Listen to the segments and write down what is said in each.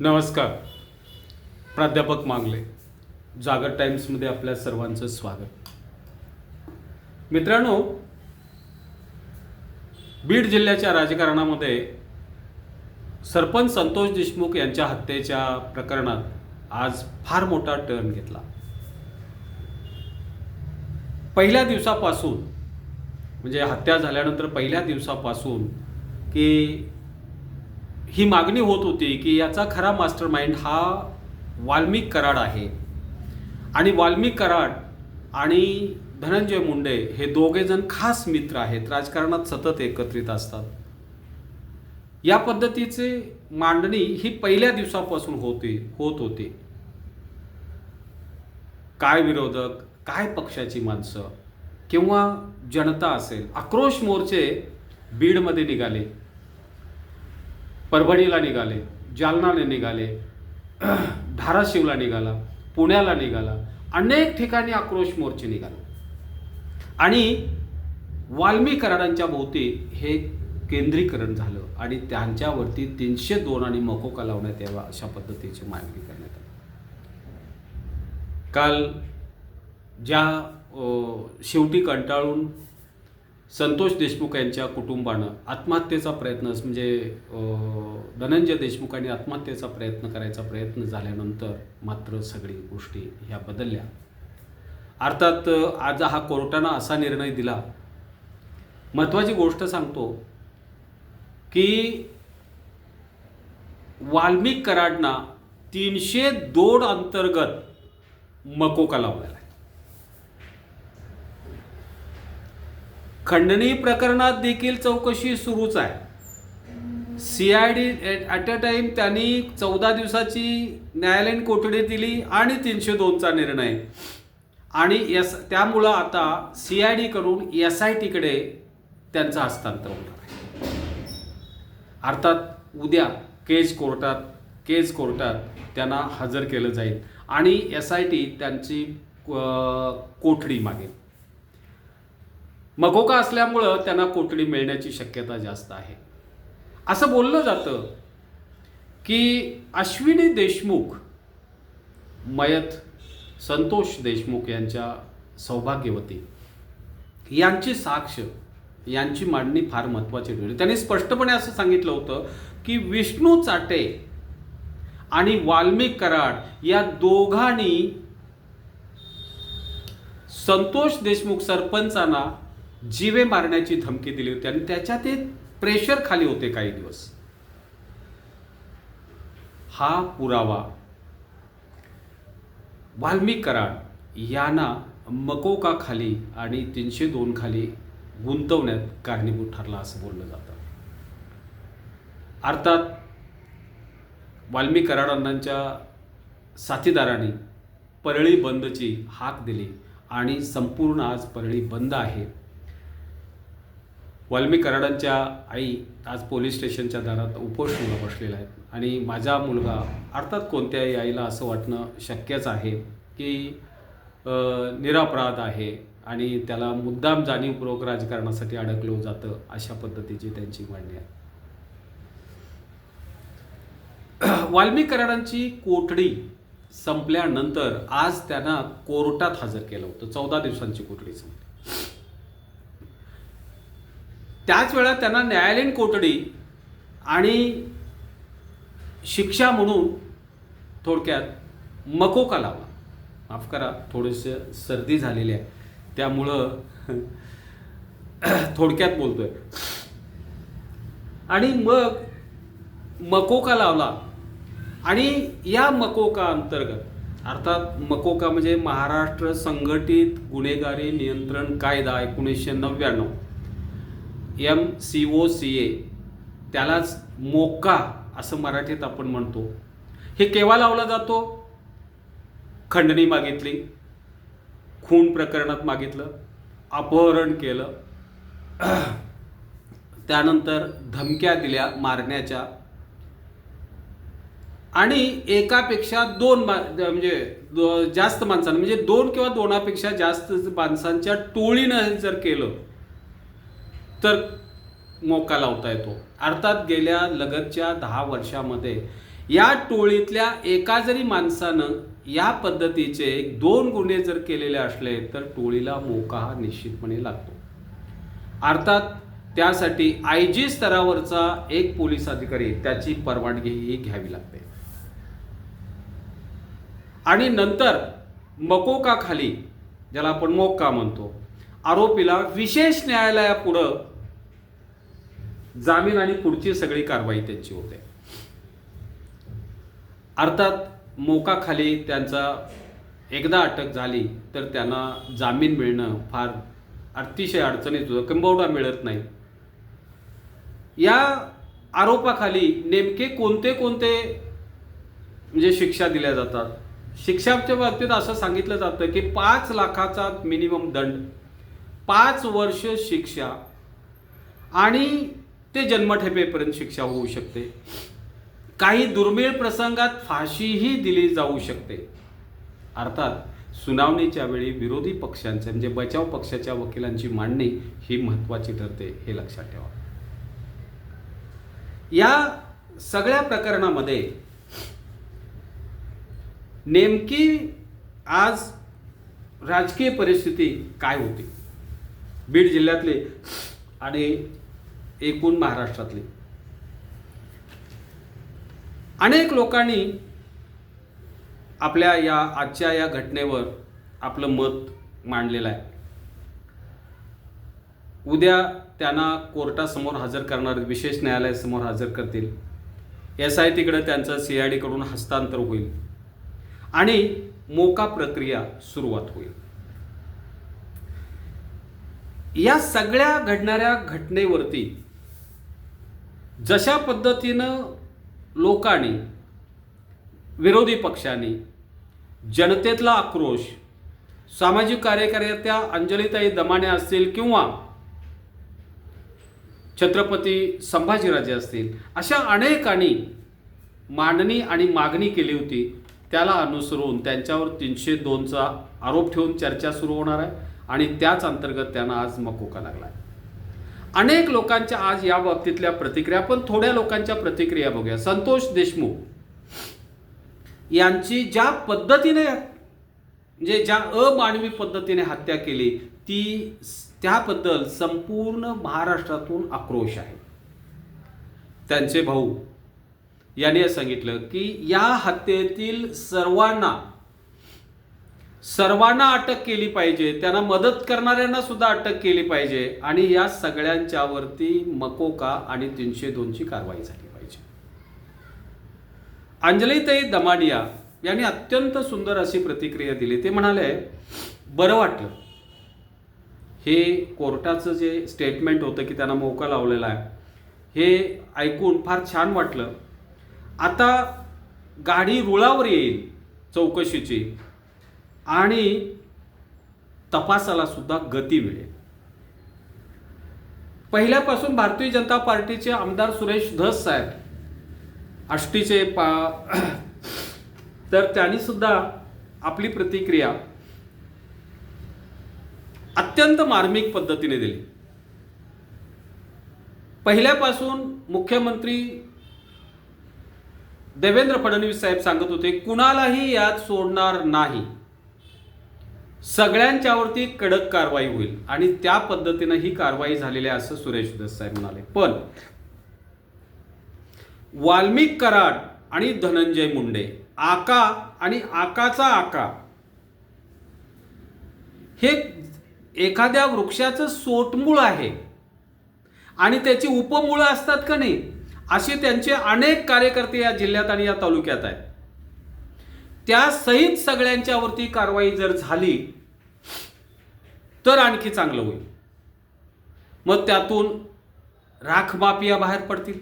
नमस्कार. प्राध्यापक मांगले जागर टाइम्समध्ये आपल्या सर्वांचं स्वागत. मित्रांनो बीड जिल्ह्याच्या राजकारणामध्ये सरपंच संतोष देशमुख यांच्या हत्येच्या प्रकरणात आज फार मोठा टर्न घेतला. पहिल्या दिवसापासून म्हणजे हत्या झाल्यानंतर पहिल्या दिवसापासून की ही मागणी होत होती की याचा खरा मास्टर माइंड हा वाल्मिक कराड आहे. आणि वाल्मिक कराड आणि धनंजय मुंडे हे दोघे जण खास मित्र आहेत. राजकारणात सतत एकत्रित असतात. या पद्धतीचे मांडणी ही पहिल्या दिवसापासून होते होत होती. काय विरोधक काय पक्षाची माणसं किंवा जनता असेल आक्रोश मोर्चे बीडमध्ये निघाले. परभणीला निघाले जालनाला निघाले धाराशिवला निघाला पुण्याला निघाला अनेक ठिकाणी आक्रोश मोर्चे निघाले. आणि वाल्मी कराडांच्या भोवती हे केंद्रीकरण झालं आणि त्यांच्यावरती तीनशे दोन आणि मकोका लावण्यात यावा अशा पद्धतीची मागणी करण्यात आली. काल ज्या शेवटी कंटाळून संतोष देशमुख यांच्या कुटुंबानं आत्महत्येचा प्रयत्न म्हणजे धनंजय देशमुखांनी आत्महत्येचा प्रयत्न करायचा प्रयत्न झाल्यानंतर मात्र सगळी गोष्टी ह्या बदलल्या. अर्थात आज हा कोर्टानं असा निर्णय दिला. महत्त्वाची गोष्ट सांगतो की वाल्मिक कराडना तीनशे दोन अंतर्गत मकोका लावलेला आहे? खंडणी प्रकरणात देखील चौकशी सुरूच आहे. C I D at a time त्यांनी चौदा दिवसाची न्यायालयीन कोठडी दिली आणि तीनशे दोनचा निर्णय. आणि एस त्यामुळं आता सी आय डीकडून एस आय टीकडे त्यांचं हस्तांतर होणार आहे. अर्थात उद्या केज कोर्टात केज कोर्टात त्यांना हजर केलं जाईल. आणि एस आय टी त्यांची कोठडी मागेल. मगोका असल्यामुळं त्यांना कोठडी मिळण्याची शक्यता जास्त आहे. असं बोललं जातं की अश्विनी देशमुख मयत संतोष देशमुख यांच्या सौभाग्यवती यांची साक्ष यांची मांडणी फार महत्त्वाची ठरली. त्यांनी स्पष्टपणे असं सांगितलं होतं की विष्णू चाटे आणि वाल्मिक कराड या दोघांनी संतोष देशमुख सरपंचांना जीवे मारण्याची धमकी दिली होती आणि त्याच्या ते प्रेशर खाली होते काही दिवस. हा पुरावा वाल्मी कराड यांना मकोका खाली आणि तीनशे दोन खाली गुंतवण्यात कारणीभूत ठरला असं बोललं जातं. अर्थात वाल्मी कराडांच्या साथीदारांनी परळी बंदची हाक दिली आणि संपूर्ण आज परळी बंद आहे. वाल्मी कराडांच्या आई आज पोलीस स्टेशनच्या दारात उपोषणाला बसलेल्या आहेत. आणि माझा मुलगा अर्थात कोणत्याही आईला असं वाटणं शक्यच आहे की निरापराध आहे आणि त्याला मुद्दाम जाणीवपूर्वक राजकारणासाठी अडकलं जातं अशा पद्धतीची त्यांची मांडणी आहे. वाल्मी कराडांची कोठडी संपल्यानंतर आज त्यांना कोर्टात हजर केलं होतं. चौदा दिवसांची कोठडी संपली. त्याच वेळा त्यांना न्यायालयीन कोठडी आणि शिक्षा म्हणून थोडक्यात मकोका लावा माफ करा थोडेसे सर्दी झालेली आहे. त्यामुळं थोडक्यात बोलतोय. आणि मग मकोका लावला. आणि या मकोका अंतर्गत अर्थात मकोका म्हणजे महाराष्ट्र संघटित गुन्हेगारी नियंत्रण कायदा एकोणीसशे नव्याण्णव. M C O C A त्यालाच मोका असं मराठीत आपण म्हणतो. हे केव्हा लावला जातो? खंडणी मागितली. खून प्रकरणात मागितलं. अपहरण केलं. त्यानंतर धमक्या दिल्या मारण्याच्या. आणि एकापेक्षा दोन मा म्हणजे दो- जास्त माणसांना म्हणजे दोन किंवा दोनापेक्षा जास्त माणसांच्या टोळीनं जर केलं तर मोका लावता येतो. अर्थात गेल्या लगतच्या दहा वर्षामध्ये या टोळीतल्या एका जरी माणसानं या पद्धतीचे एक दोन गुन्हे जर केलेले असले तर टोळीला मोका हा निश्चितपणे लागतो. अर्थात त्यासाठी आय जी स्तरावरचा एक पोलीस अधिकारी त्याची परवानगी ही घ्यावी लागते. आणि नंतर मकोकाखाली ज्याला आपण मोक्का म्हणतो आरोपीला विशेष न्यायालयापुढं जामीन आणि पुढची सगळी कारवाई त्यांची होते. अर्थात मोकाखाली त्यांचा एकदा अटक झाली तर त्यांना जामीन मिळणं फार अतिशय अडचणीत होतं. किंबवडा मिळत नाही. या आरोपाखाली नेमके कोणते कोणते म्हणजे शिक्षा दिल्या जातात? शिक्षाच्या बाबतीत असं सांगितलं जातं की पाच लाखाचा मिनिमम दंड पाच वर्ष शिक्षा आणि ते जन्मठेपेपर्यंत शिक्षा होऊ शकते. काही दुर्मिळ प्रसंगात फाशीही दिली जाऊ शकते. अर्थात सुनावणीच्या वेळी विरोधी पक्षांचे म्हणजे बचाव पक्षाच्या वकिलांची मांडणी ही महत्त्वाची ठरते हे लक्षात ठेवा. या सगळ्या प्रकरणामध्ये नेमकी आज राजकीय परिस्थिती काय होती? बीड जिल्ह्यातले आणि एकूण महाराष्ट्रातली. अनेक लोकांनी आपल्या या आजच्या या घटनेवर आपलं मत मांडलेलं आहे. उद्या त्यांना कोर्टासमोर हजर करणार विशेष न्यायालयासमोर हजर करतील. एस आय टीकडे त्यांचं सी आय डीकडून हस्तांतर होईल. आणि मोका प्रक्रिया सुरुवात होईल. या सगळ्या घडणाऱ्या घटनेवरती जशा पद्धतीनं लोकांनी विरोधी पक्षांनी जनतेतला आक्रोश सामाजिक कार्यकर्त्या अंजलीताई दमाने असतील किंवा छत्रपती संभाजीराजे असतील अशा अनेकांनी मांडणी आणि मागणी केली होती. त्याला अनुसरून त्यांच्यावर तीनशे दोनचा आरोप ठेवून चर्चा सुरू होणार आहे आणि त्याच अंतर्गत त्यांना आज मकोका लागला आहे. अनेक लोकांच्या आज या बाबतीतल्या प्रतिक्रिया पण थोड्या लोकांच्या प्रतिक्रिया बघूया. संतोष देशमुख यांची ज्या पद्धतीने म्हणजे ज्या अमानवी पद्धतीने हत्या केली ती त्याबद्दल संपूर्ण महाराष्ट्रातून आक्रोश आहे. त्यांचे भाऊ यांनी सांगितलं की या हत्येतील सर्वांना सर्वांना अटक केली पाहिजे त्यांना मदत करणाऱ्यांना सुद्धा अटक केली पाहिजे आणि या सगळ्यांच्यावरती मकोका आणि तीनशे दोनची कारवाई झाली पाहिजे. अंजलीताई दमाडिया यांनी अत्यंत सुंदर अशी प्रतिक्रिया दिली. ते म्हणाले बरं वाटलं. हे कोर्टाचं जे स्टेटमेंट होतं की त्यांना मोका लावलेला आहे हे ऐकून फार छान वाटलं. आता गाडी रुळावर येईल चौकशीची. आणि तपासाला सुद्धा गती मिळेल. पहिल्यापासून भारतीय जनता पार्टीचे आमदार सुरेश धस साहेब आष्टीचे पा तर त्यांनी सुद्धा आपली प्रतिक्रिया अत्यंत मार्मिक पद्धतीने दिली. पहिल्यापासून मुख्यमंत्री देवेंद्र फडणवीस साहेब सांगत होते कुणालाही यात सोडणार नाही. सगळ्यांच्यावरती कडक कारवाई होईल आणि त्या पद्धतीनं ही कारवाई झालेली आहे असं सुरेश देसाई म्हणाले. पण वाल्मिक कराड आणि धनंजय मुंडे आका आणि आकाचा आका हे एखाद्या वृक्षाचं सोटमूळ आहे आणि त्याची उपमुळं असतात का नाही असे त्यांचे अनेक कार्यकर्ते या जिल्ह्यात आणि या तालुक्यात आहेत. त्या सहित सगळ्यांच्यावरती कारवाई जर झाली तर आणखी चांगलं होईल. मग त्यातून राख माफिया बाहेर पडतील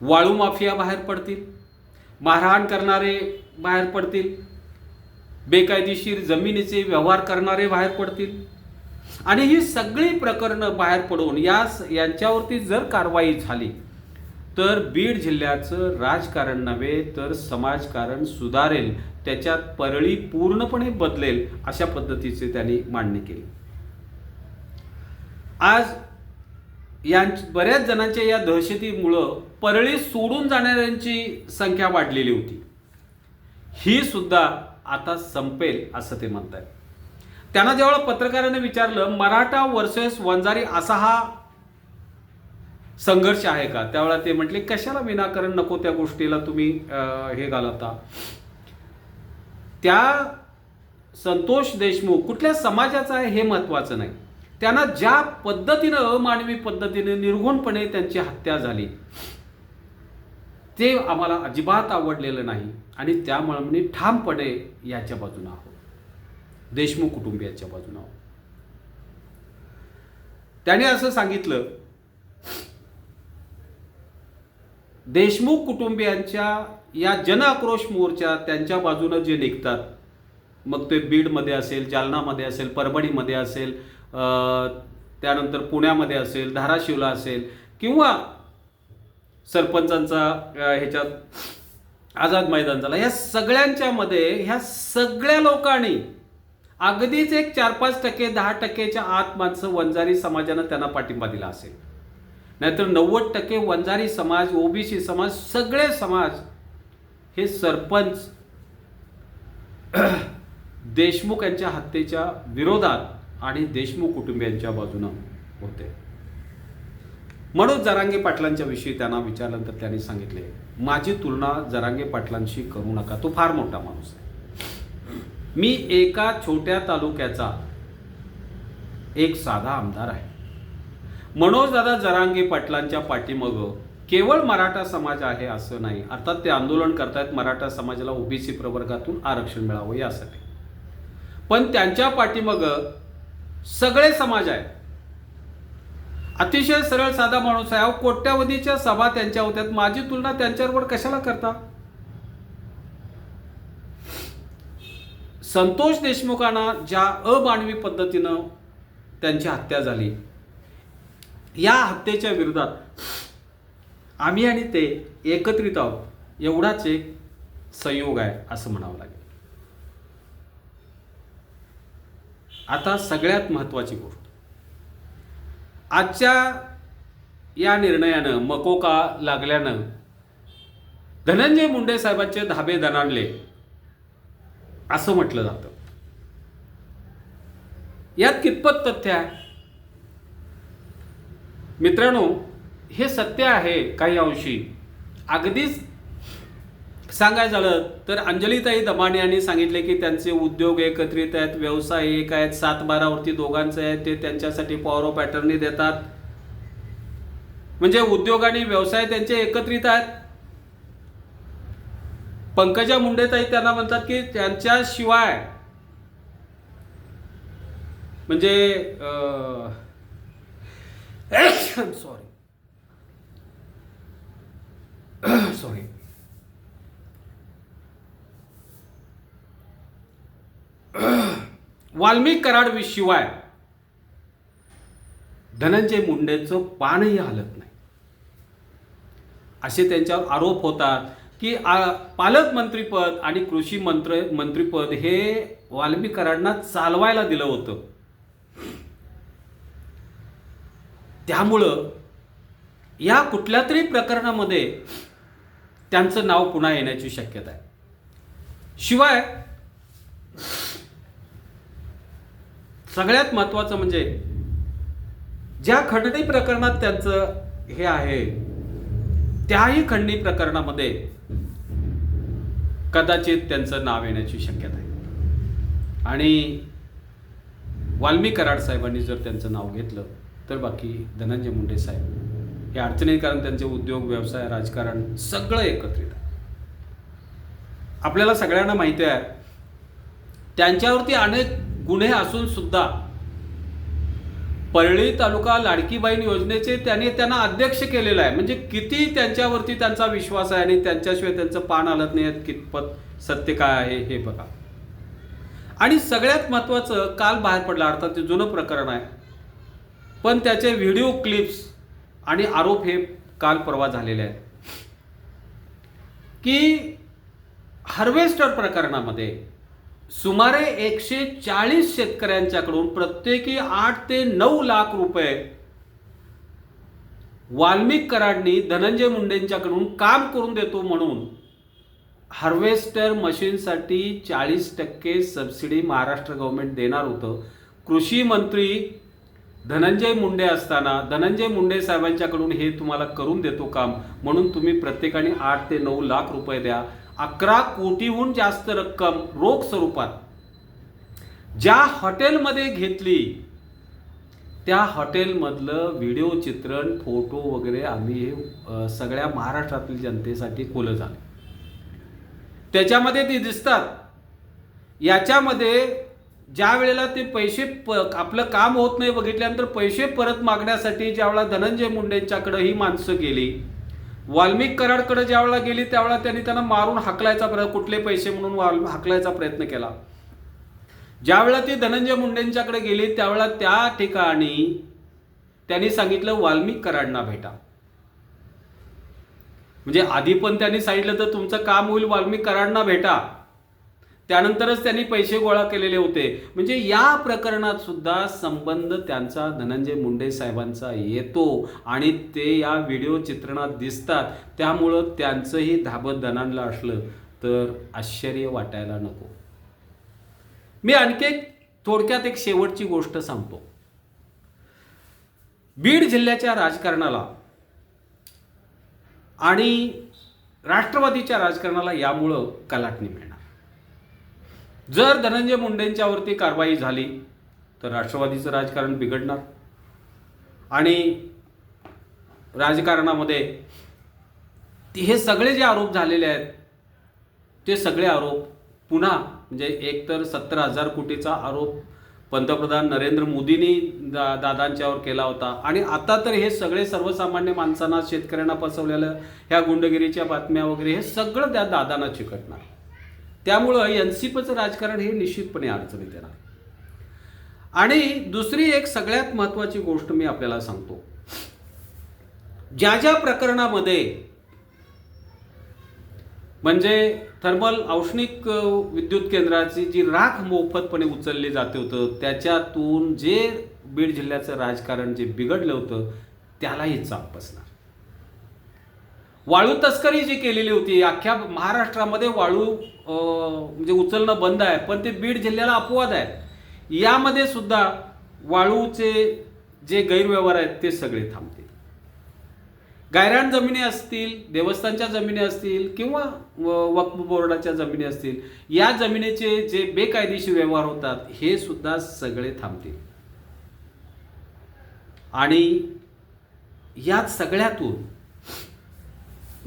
वाळू माफिया बाहेर पडतील मारहाण करणारे बाहेर पडतील बेकायदेशीर जमिनीचे व्यवहार करणारे बाहेर पडतील. आणि ही सगळी प्रकरणं बाहेर पडून या यांच्यावरती जर कारवाई झाली तर बीड जिल्ह्याचं राजकारण नव्हे तर समाजकारण सुधारेल त्याच्यात परळी पूर्णपणे बदलेल अशा पद्धतीचे त्यांनी मांडणी केली. आज यां बऱ्याच जणांच्या या दहशतीमुळं परळी सोडून जाणाऱ्यांची संख्या वाढलेली होती. ही सुद्धा आता संपेल असं ते म्हणत आहेत त्यांना जेव्हा पत्रकाराने विचारलं मराठा वर्सेस वंजारी असा हा संघर्ष आहे का? त्यावेळेला ते म्हटले कशाला विनाकारण नको त्या गोष्टीला तुम्ही हे घालता त्या संतोष देशमुख कुठल्या समाजाचा आहे हे महत्वाचं नाही. त्यांना ज्या पद्धतीनं अमानवी पद्धतीने निर्घुणपणे त्यांची हत्या झाली ते आम्हाला अजिबात आवडलेलं नाही आणि त्यामुळे मी ठामपणे याच्या बाजूनं आहोत. देशमुख कुटुंबियाच्या बाजूनं आहोत. त्याने असं सांगितलं देशमुख कुटुंबियांच्या या जन आक्रोश मोर्चा त्यांच्या बाजूनं जे निघतात मग ते बीडमध्ये असेल जालनामध्ये असेल परभणीमध्ये असेल त्यानंतर पुण्यामध्ये असेल धाराशिवला असेल किंवा सरपंचांचा ह्याच्यात आझाद मैदान झाला ह्या सगळ्यांच्या मध्ये ह्या सगळ्या लोकांनी अगदीच एक चार पाच टक्के दहा टक्केच्या आत माणसं वंजारी समाजानं त्यांना पाठिंबा दिला असेल. नाहीतर नव्वद टक्के वंजारी समाज ओबीसी समाज सगळे समाज हे सरपंच देशमुख यांच्या हत्येच्या विरोधात आणि देशमुख कुटुंबियांच्या बाजूनं होते. म्हणून जरांगे पाटलांच्या विषयी त्यांना विचारल्यानंतर त्यांनी सांगितले माझी तुलना जरांगे पाटलांशी करू नका तो फार मोठा माणूस आहे. मी एका छोट्या तालुक्याचा एक साधा आमदार आहे. मनोजदादा जरांगे पाटलांच्या पाठीमागं केवळ मराठा समाज आहे असं नाही. अर्थात ते आंदोलन करतायत मराठा समाजाला ओबीसी प्रवर्गातून आरक्षण मिळावं यासाठी. पण त्यांच्या पाठीमागं सगळे समाज आहेत. अतिशय सरळ साधा माणूस आहे. अहो कोट्यावधीच्या सभा त्यांच्या होत्यात. माझी तुलना त्यांच्याबरोबर कशाला करता? संतोष देशमुखांना ज्या अमानवी पद्धतीनं त्यांची हत्या झाली या हत्येच्या विरोधात आम्ही आणि ते एकत्रित आहोत. एवढाच एक संयोग आहे असं म्हणावं लागेल. आता सगळ्यात महत्वाची गोष्ट. आजच्या या निर्णयानं मकोका लागल्यानं धनंजय मुंडे साहेबांचे धाबे दणाणले असं म्हटलं जातं. यात कितपत तथ्य आहे? मित्रांनो हे सत्य आहे काही अंशी. अगदीच सांगायचं झालं तर अंजलीताई दमाणे यांनी सांगितले की त्यांचे उद्योग एकत्रित आहेत व्यवसाय एक आहेत सात बारावरती दोघांचे आहेत ते त्यांच्यासाठी पॉवर ऑफ पॅटर्नी देतात. म्हणजे उद्योग आणि व्यवसाय त्यांचे एकत्रित आहेत. पंकजा मुंडेताई त्यांना म्हणतात की त्यांच्याशिवाय म्हणजे सॉरी सॉरी वाल्मिक कराड शिवाय धनंजय मुंडेचं पानही हलत नाही. असे त्यांच्यावर आरोप होतात की पालकमंत्रीपद आणि कृषी मंत्र मंत्रीपद हे वाल्मिक कराडना चालवायला दिलं होतं. त्यामुळं या कुठल्या तरी प्रकरणामध्ये त्यांचं नाव पुन्हा येण्याची शक्यता आहे. शिवाय सगळ्यात महत्वाचं म्हणजे ज्या खंडणी प्रकरणात त्यांचं हे आहे त्याही खंडणी प्रकरणामध्ये कदाचित त्यांचं नाव येण्याची शक्यता आहे. आणि वाल्मी कराड साहेबांनी जर त्यांचं नाव घेतलं तर बाकी धनंजय मुंडे साहेब हे अडचणी कारण त्यांचे उद्योग व्यवसाय राजकारण सगळं एकत्रित आहे. आपल्याला सगळ्यांना माहिती आहे त्यांच्यावरती अनेक गुन्हे असून सुद्धा परळी तालुका लाडकी बहीण योजनेचे त्यांनी त्यांना अध्यक्ष केलेलं आहे. म्हणजे किती त्यांच्यावरती त्यांचा विश्वास आहे आणि त्यांच्याशिवाय त्यांचं पान हलत नाही कितपत सत्य काय आहे हे बघा. आणि सगळ्यात महत्त्वाचं काल बाहेर पडलं अर्थात ते जुनं प्रकरण आहे पण त्याचे व्हिडिओ क्लिप्स आणि आरोप हे काल परवा झालेले आहेत. की हार्वेस्टर प्रकरणामध्ये सुमारे एकशे चाळीस शेतकऱ्यांच्याकडून प्रत्येकी आठ ते नऊ लाख रुपये वाल्मिक कराडनी धनंजय मुंडेंच्याकडून काम करून देतो म्हणून हार्वेस्टर मशीनसाठी चाळीस टक्के सबसिडी महाराष्ट्र गव्हर्नमेंट देणार होतं. कृषी मंत्री धनंजय मुंडे असताना धनंजय मुंडे साहेबांच्याकडून हे तुम्हाला करून देतो काम. म्हणून तुम्ही प्रत्येकाने आठ ते नऊ लाख रुपये द्या. अकरा कोटीहून जास्त रक्कम रोख स्वरूपात. ज्या हॉटेलमध्ये घेतली त्या हॉटेलमधलं व्हिडिओ चित्रण फोटो वगैरे आम्ही हे सगळ्या महाराष्ट्रातील जनतेसाठी खुलं झालं त्याच्यामध्ये ते दिसतात. याच्यामध्ये ज्या वेळेला ते पैसे प आपलं काम होत नाही बघितल्यानंतर पैसे परत मागण्यासाठी ज्यावेळेला धनंजय मुंडेंच्याकडे ही माणसं गेली वाल्मिक कराडकडे ज्यावेळेला गेली त्यावेळेला त्यांनी त्यांना मारून हाकलायचा प्रयत्न कुठले पैसे म्हणून वाल हाकलायचा प्रयत्न केला. ज्यावेळेला ती धनंजय मुंडेंच्याकडे गेली त्यावेळेला त्या ठिकाणी त्यांनी सांगितलं वाल्मिक कराडना भेटा. म्हणजे आधी पण त्यांनी सांगितलं तर तुमचं काम होईल वाल्मिक कराडना भेटा. त्यानंतरच त्यांनी पैसे गोळा केलेले होते. म्हणजे या प्रकरणात सुद्धा संबंध त्यांचा धनंजय मुंडे साहेबांचा येतो आणि ते या व्हिडिओ चित्रणात दिसतात. त्यामुळं त्यांचंही धाबत दणाणलं असलं तर आश्चर्य वाटायला नको. मी आणखी एक थोडक्यात एक शेवटची गोष्ट सांगतो. बीड जिल्ह्याच्या राजकारणाला आणि राष्ट्रवादीच्या राजकारणाला यामुळं कलाटणी मिळणार. जर धनंजय मुंडेंच्यावरती कारवाई झाली तर राष्ट्रवादीचं राजकारण बिघडणार. आणि राजकारणामध्ये हे सगळे जे आरोप झालेले आहेत ते सगळे आरोप पुन्हा म्हणजे एक तर सत्तर हजार कोटीचा आरोप पंतप्रधान नरेंद्र मोदींनी दा दादांच्यावर केला होता. आणि आता तर हे सगळे सर्वसामान्य माणसांना शेतकऱ्यांना फसवलेलं ह्या गुंडगिरीच्या बातम्या वगैरे हे सगळं त्या दादांना चिकटणार. त्यामुळं एन सी पीचं राजकारण हे निश्चितपणे अडचणीत येणार. आणि दुसरी एक सगळ्यात महत्त्वाची गोष्ट मी आपल्याला सांगतो. ज्या ज्या प्रकरणामध्ये म्हणजे थर्मल औष्णिक विद्युत केंद्राची जी राख मोफतपणे उचलली जाते होतं त्याच्यातून जे बीड जिल्ह्याचं राजकारण जे बिघडलं होतं त्यालाही चाप बसणार. वाळू तस्करी जी केलेली होती अख्ख्या महाराष्ट्रामध्ये वाळू म्हणजे उचलणं बंद आहे पण ते बीड जिल्ह्याला अपवाद आहे. यामध्ये सुद्धा वाळूचे जे गैरव्यवहार आहेत ते सगळे थांबतील. गायरान जमिनी असतील देवस्थानच्या जमिनी असतील किंवा व- वक्फ बोर्डाच्या जमिनी असतील या जमिनीचे जे बेकायदेशीर व्यवहार होतात हे सुद्धा सगळे थांबतील. आणि यात सगळ्यातून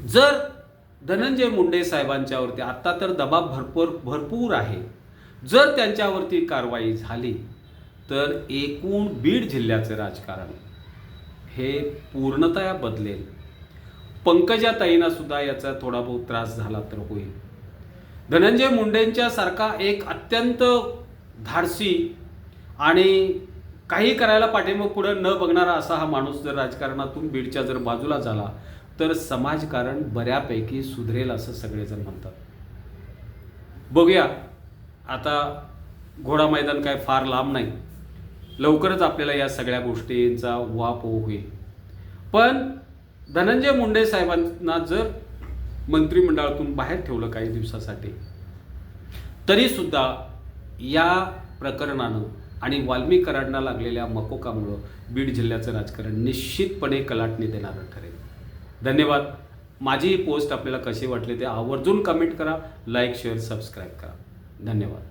जर धनंजय मुंडे साहेबांच्यावरती आत्ता तर दबाव भरपूर भरपूर आहे. जर त्यांच्यावरती कारवाई झाली तर एकूण बीड जिल्ह्याचं राजकारण हे पूर्णतया बदलेल. पंकजा सुद्धा याचा थोडा बहुत त्रास झाला तर होईल. धनंजय मुंडेंच्या सारखा एक अत्यंत धाडसी आणि काही करायला पाठिंबा पुढं न बघणारा असा हा माणूस जर राजकारणातून बीडच्या जर बाजूला झाला तर समाजकारण बऱ्यापैकी सुधरेल असं सगळेजण म्हणतात. बघूया. आता घोडा मैदान काय फार लांब नाही. लवकरच आपल्याला या सगळ्या गोष्टींचा उहापोह होईल. पण धनंजय मुंडे साहेबांना जर मंत्रिमंडळातून बाहेर ठेवलं काही दिवसासाठी तरीसुद्धा या प्रकरणानं आणि वाल्मिक कराडना लागलेल्या मकोकामुळं बीड जिल्ह्याचं राजकारण निश्चितपणे कलाटणी देणारं ठरेल. धन्यवाद. माझी पोस्ट आपल्याला कशी वाटली ते आवर्जून कमेंट करा लाईक शेअर सबस्क्राईब करा. धन्यवाद.